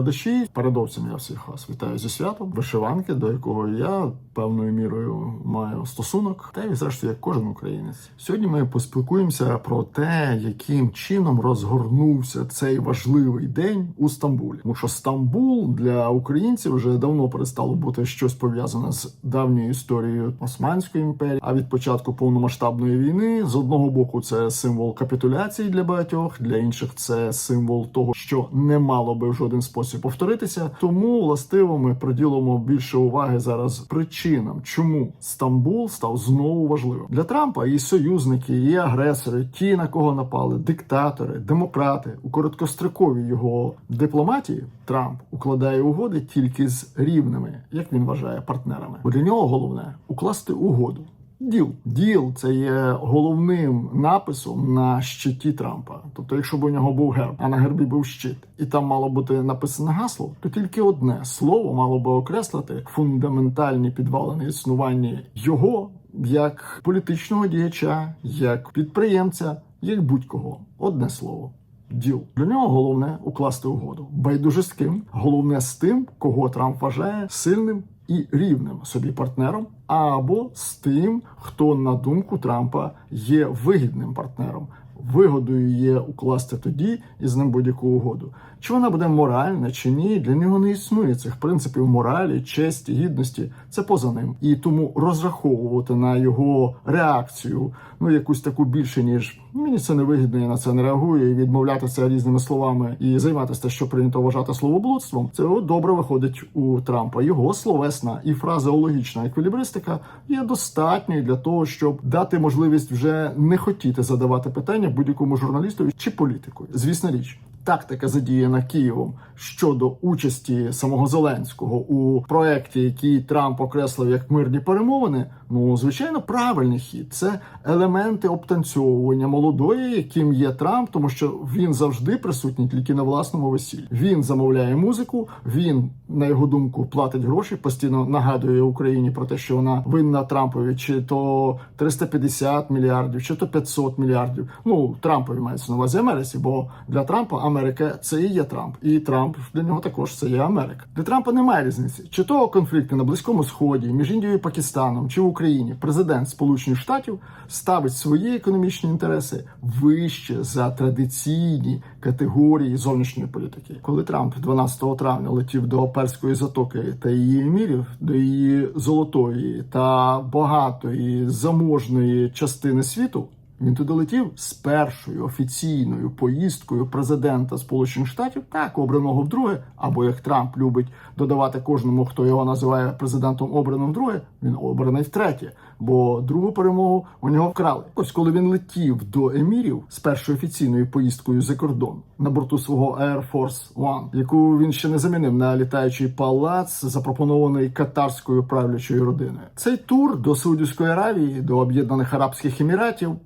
глядачі. Передовсім я всіх вас вітаю зі святом вишиванки, до якого я певною мірою маю стосунок, та й зрештою як кожен українець. Сьогодні ми поспілкуємося про те, яким чином розгорнувся цей важливий день у Стамбулі. Тому що Стамбул для українців вже давно перестало бути щось пов'язане з давньою історією Османської імперії. А від початку повномасштабної війни з одного боку це символ капітуляції для багатьох, для інших це символ того, що не мало би в жоден спосіб повторитися. Тому властиво ми приділимо більше уваги зараз причинам, чому Стамбул став знову важливим для Трампа. І союзники, і агресори, ті на кого напали, диктатори, демократи у короткостроковій його дипломатії. Трамп укладає угоди тільки з рівними, як він вважає, партнерами. Бо для нього головне укласти угоду. Діл діл це є головним написом на щиті Трампа. Тобто, якщо б у нього був герб, а на гербі був щит, і там мало бути написане гасло, то тільки одне слово мало би окреслити фундаментальні підвалини існування його як політичного діяча, як підприємця, як будь-кого. Одне слово. Діл для нього головне укласти угоду. Байдуже з ким, головне з тим, кого Трамп вважає сильним і рівним собі партнером, або з тим, хто на думку Трампа є вигідним партнером. Вигодою є укласти тоді і з ним будь-яку угоду. Чи вона буде моральна чи ні? Для нього не існує цих принципів моралі, честі, гідності. Це поза ним. І тому розраховувати на його реакцію, ну якусь таку більше ніж мені це не вигідно, я на це не реагую, і відмовлятися різними словами і займатися що прийнято вважати словоблудством. Це добре виходить у Трампа. Його словесна і фразеологічна еквілібристика є достатньою для того, щоб дати можливість вже не хотіти задавати питання будь-якому журналістові чи політику. Звісна річ. Тактика задіяна Києвом щодо участі самого Зеленського у проєкті, який Трамп окреслив як мирні перемовини. Ну звичайно, правильний хід. Це елементи обтанцьовування молодої, яким є Трамп, тому що він завжди присутній тільки на власному весіллі. Він замовляє музику. Він на його думку платить гроші. Постійно нагадує Україні про те, що вона винна Трампові, чи то 350 мільярдів, чи то 500 мільярдів. Ну Трампові мається на увазі Америці, бо для Трампа Америка це і є Трамп, і Трамп для нього також це є Америка. Для Трампа немає різниці, чи то конфлікти на близькому сході між Індією і Пакистаном, чи в Україні. Президент Сполучених Штатів ставить свої економічні інтереси вище за традиційні категорії зовнішньої політики. Коли Трамп 12 травня летів до Перської затоки та її емірів, до її золотої та багатої заможної частини світу. Він туди летів з першою офіційною поїздкою президента Сполучених Штатів, так обраного вдруге, або як Трамп любить додавати кожному, хто його називає президентом обраним вдруге, він обраний втретє, бо другу перемогу у нього вкрали. Ось коли він летів до емірів з першою офіційною поїздкою за кордон на борту свого Air Force One, яку він ще не замінив на літаючий палац, запропонований катарською правлячою родиною. Цей тур до Саудівської Аравії, до Об'єднаних Арабських Еміратів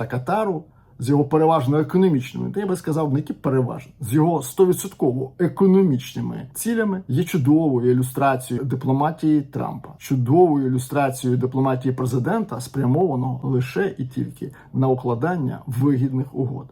та Катару з його переважно економічними, та я би сказав, не ті переважно, з його 100% економічними цілями є чудовою ілюстрацією дипломатії Трампа, чудовою ілюстрацією дипломатії президента, спрямованого лише і тільки на укладання вигідних угод.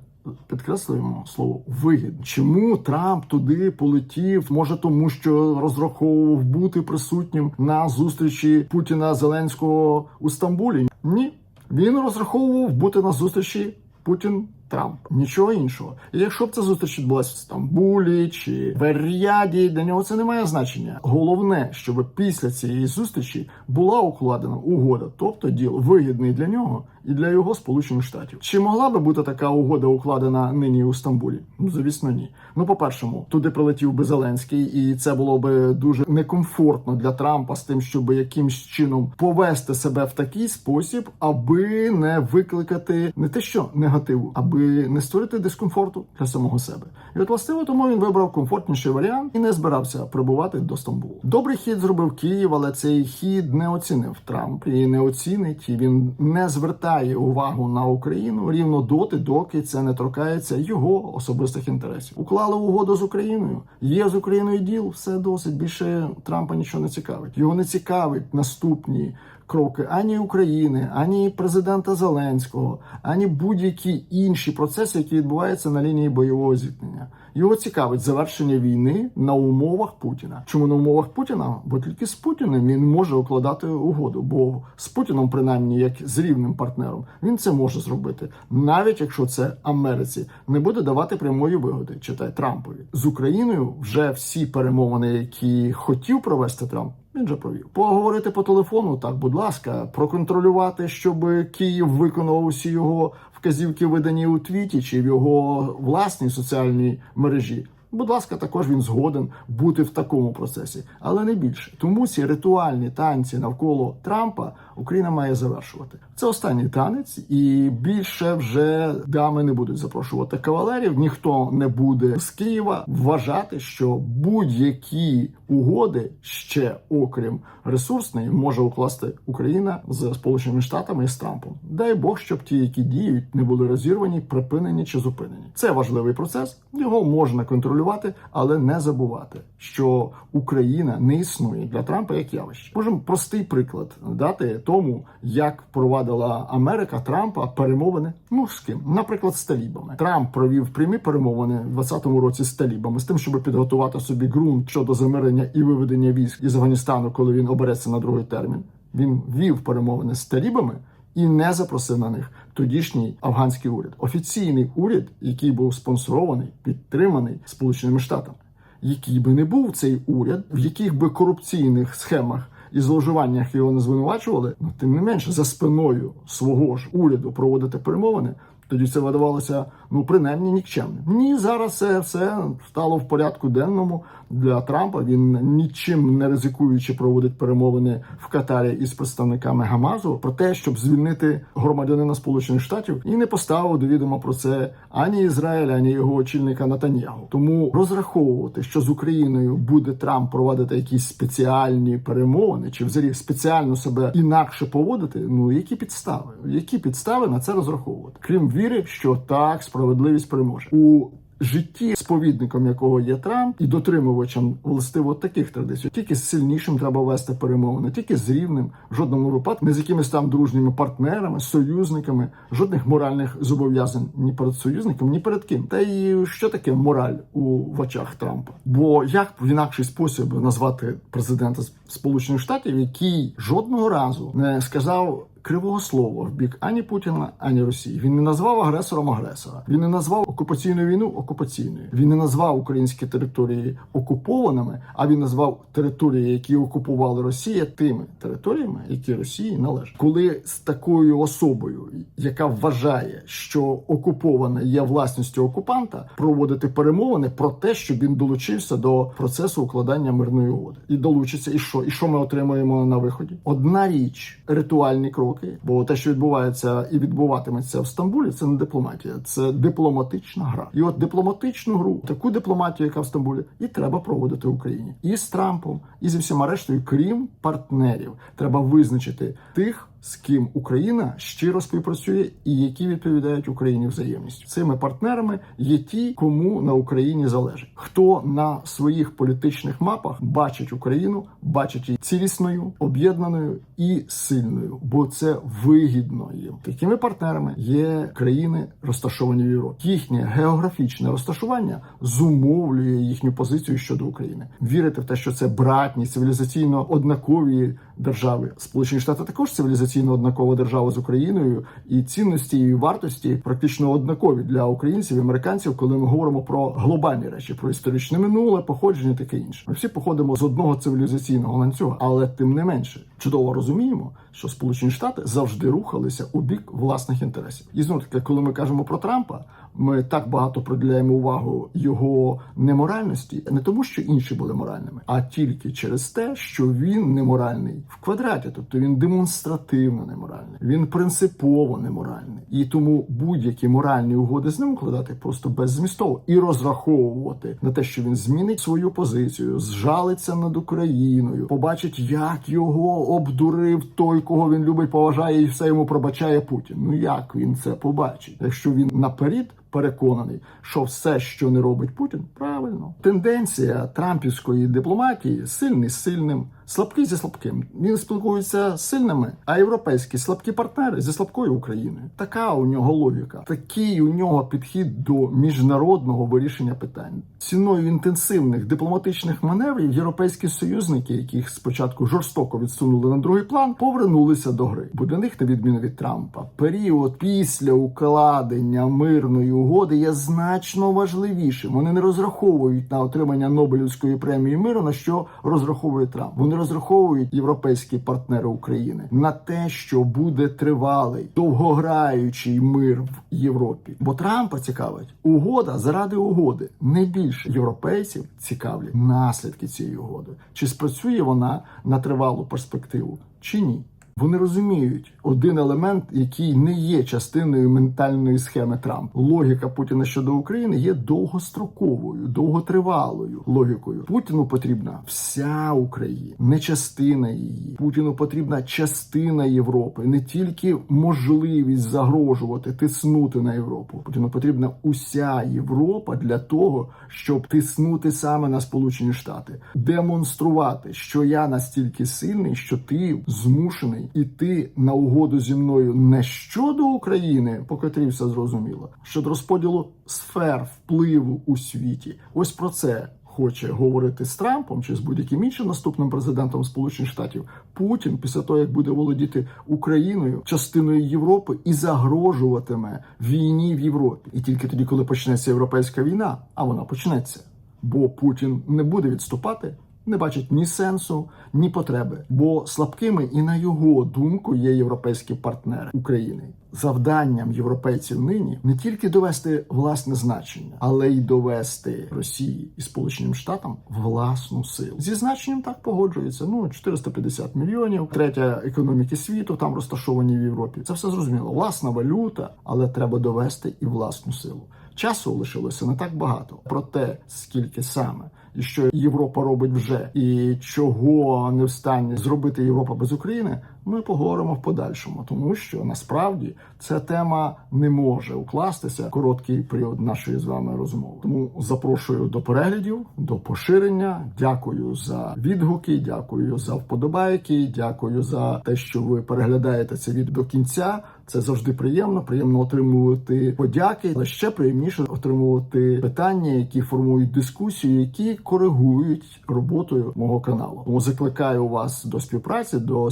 Підкреслюємо слово вигідно. Чому Трамп туди полетів? Може, тому що розраховував бути присутнім на зустрічі Путіна Зеленського у Стамбулі? Ні. Він розраховував бути на зустрічі Путін. Трамп нічого іншого. І якщо б ця зустріч відбулася в Стамбулі чи в Ер-Ріаді, для нього це не має значення. Головне, щоб після цієї зустрічі була укладена угода, тобто діл вигідний для нього і для його сполучених штатів. Чи могла би бути така угода укладена нині у Стамбулі? Ну звісно, ні. Ну, по першому, туди прилетів би Зеленський, і це було би дуже некомфортно для Трампа з тим, щоб якимсь чином повести себе в такий спосіб, аби не викликати не те, що негативу, аби не створити дискомфорту для самого себе. І от властиво тому він вибрав комфортніший варіант і не збирався прибувати до Стамбулу. Добрий хід зробив Київ, але цей хід не оцінив Трамп і не оцінить. І він не звертає увагу на Україну рівно доти, доки це не торкається його особистих інтересів. Уклали угоду з Україною. Є з Україною діл, все досить більше Трампа нічого не цікавить. Його не цікавить наступні кроки ані України, ані президента Зеленського, ані будь-які інші процеси, які відбуваються на лінії бойового зіткнення. Його цікавить завершення війни на умовах Путіна. Чому на умовах Путіна? Бо тільки з Путіним він може укладати угоду. Бо з Путіном, принаймні, як з рівним партнером, він це може зробити, навіть якщо це Америці не буде давати прямої вигоди. Читай Трампові з Україною вже всі перемовини, які хотів провести Трамп. Він же провів. Поговорити по телефону, так, будь ласка, проконтролювати, щоб Київ виконував усі його вказівки, видані у твіті чи в його власній соціальній мережі. Будь ласка, також він згоден бути в такому процесі, але не більше. Тому ці ритуальні танці навколо Трампа Україна має завершувати. Це останній танець, і більше вже дами не будуть запрошувати кавалерів. Ніхто не буде з Києва вважати, що будь-які угоди ще окрім ресурсної може укласти Україна з Сполученими Штатами і з Трампом. Дай Бог, щоб ті, які діють, не були розірвані, припинені чи зупинені. Це важливий процес. Його можна контролювати, але не забувати, що Україна не існує для Трампа як явище. Можемо простий приклад дати тому, як провадила Америка Трампа перемовини. Ну з ким, наприклад, з талібами. Трамп провів прямі перемовини в 2020 році з талібами з тим, щоб підготувати собі ґрунт щодо замирення і виведення військ із Афганістану, коли він обереться на другий термін. Він вів перемовини з талібами. І не запросив на них тодішній афганський уряд, офіційний уряд, який був спонсорований, підтриманий Сполученими Штатами, який би не був цей уряд, в яких би корупційних схемах і зловживаннях його не звинувачували, ну тим не менше за спиною свого ж уряду проводити перемовини. Тоді це видавалося ну принаймні нікчемним. Ні, зараз це все стало в порядку денному для Трампа. Він нічим не ризикуючи проводить перемовини в Катарі із представниками Гамазу про те, щоб звільнити громадянина Сполучених Штатів, і не поставив до відома про це ані Ізраїль, ані його очільника Натаньягу. Тому розраховувати, що з Україною буде Трамп проводити якісь спеціальні перемовини, чи взагалі спеціально себе інакше поводити. Ну які підстави? Які підстави на це розраховувати? Крім віри, що так справедливість переможе у житті, сповідником якого є Трамп, і дотримувачем властиво таких традицій. Тільки з сильнішим треба вести перемовини, тільки з рівним, в жодному випадку, не з якимись там дружніми партнерами, союзниками, жодних моральних зобов'язань ні перед союзником, ні перед ким. Та і що таке мораль у в очах Трампа? Бо як в інакший спосіб назвати президента Сполучених Штатів, який жодного разу не сказав кривого слова в бік ані Путіна, ані Росії. Він не назвав агресором агресора. Він не назвав окупаційну війну окупаційною. Він не назвав українські території окупованими, а він назвав території, які окупували Росія, тими територіями, які Росії належать. Коли з такою особою, яка вважає, що окуповане є власністю окупанта, проводити перемовини про те, щоб він долучився до процесу укладання мирної угоди, і долучиться, і що, і що ми отримуємо на виході? Одна річ ритуальні кроки, бо те, що відбувається і відбуватиметься в Стамбулі, це не дипломатія, це дипломатична гра. І от дипломатичну гру, таку дипломатію, яка в Стамбулі, і треба проводити в Україні і з Трампом, і зі всіма рештою, крім партнерів, треба визначити тих. З ким Україна щиро співпрацює і які відповідають Україні взаємністю цими партнерами є ті, кому на Україні залежить, хто на своїх політичних мапах бачить Україну, бачить її цілісною, об'єднаною і сильною, бо це вигідно їм. Такими партнерами є країни, розташовані в Європі. Їхнє географічне розташування зумовлює їхню позицію щодо України. Вірити в те, що це братні цивілізаційно однакові держави. Сполучені Штати також цивілізаційно однакова держава з Україною, і цінності і вартості практично однакові для українців і американців, коли ми говоримо про глобальні речі, про історичне минуле, походження, таке інше. Ми всі походимо з одного цивілізаційного ланцюга, але тим не менше чудово розуміємо, що Сполучені Штати завжди рухалися у бік власних інтересів. І знову таки, коли ми кажемо про Трампа, ми так багато приділяємо увагу його неморальності, не тому, що інші були моральними, а тільки через те, що він неморальний в квадраті, тобто він демонстративно неморальний, він принципово неморальний, і тому будь-які моральні угоди з ним укладати просто беззмістово і розраховувати на те, що він змінить свою позицію, зжалиться над Україною, побачить, як його обдурив той, кого він любить, поважає, і все йому пробачає Путін. Ну як він це побачить, якщо він наперед переконаний, що все, що не робить Путін, правильно. Тенденція трампівської дипломатії сильний з сильним, слабкий зі слабким. Він спілкується з сильними, а європейські слабкі партнери зі слабкою Україною. Така у нього логіка, такий у нього підхід до міжнародного вирішення питань. Ціною інтенсивних дипломатичних маневрів європейські союзники, яких спочатку жорстоко відсунули на другий план, повернулися до гри. Бо для них, на відміну від Трампа, період після укладення мирної угоди є значно важливішим. Вони не розраховують на отримання Нобелівської премії миру, на що розраховує Трамп. Вони розраховують європейські партнери України на те, що буде тривалий, довгограючий мир в Європі. Бо Трампа цікавить угода заради угоди. Не більше європейців цікавлять наслідки цієї угоди. Чи спрацює вона на тривалу перспективу, чи ні? Вони розуміють один елемент, який не є частиною ментальної схеми Трампа. Логіка Путіна щодо України є довгостроковою, довготривалою логікою. Путіну потрібна вся Україна, не частина її. Путіну потрібна частина Європи, не тільки можливість загрожувати, тиснути на Європу. Путіну потрібна уся Європа для того, щоб тиснути саме на Сполучені Штати, демонструвати, що я настільки сильний, що ти змушений іти на угоду зі мною не щодо України, по все зрозуміло, щодо розподілу сфер впливу у світі. Ось про це. Хоче говорити з Трампом чи з будь-яким іншим наступним президентом Сполучених Штатів Путін після того, як буде володіти Україною, частиною Європи і загрожуватиме війні в Європі. І тільки тоді, коли почнеться європейська війна, а вона почнеться, бо Путін не буде відступати, не бачить ні сенсу, ні потреби, бо слабкими і на його думку є європейські партнери України. Завданням європейців нині не тільки довести власне значення, але й довести Росії і Сполученим Штатам власну силу. Зі значенням так погоджується. Ну 450 мільйонів, третя економіки світу там розташовані в Європі. Це все зрозуміло. Власна валюта, але треба довести і власну силу. Часу лишилося не так багато. Про те, скільки саме? І що Європа робить вже, і чого не встані зробити Європа без України. Ми поговоримо в подальшому, тому що насправді ця тема не може укластися в короткий період нашої з вами розмови. Тому запрошую до переглядів, до поширення. Дякую за відгуки, дякую за вподобайки, дякую за те, що ви переглядаєте це відео до кінця. Це завжди приємно. Приємно отримувати подяки, але ще приємніше отримувати питання, які формують дискусію, які коригують роботою мого каналу. Тому закликаю вас до співпраці, до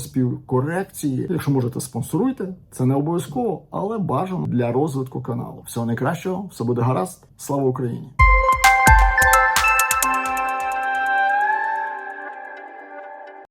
співкорекції. Якщо можете, спонсоруйте. Це не обов'язково, але бажано для розвитку каналу. Всього найкращого, все буде гаразд. Слава Україні!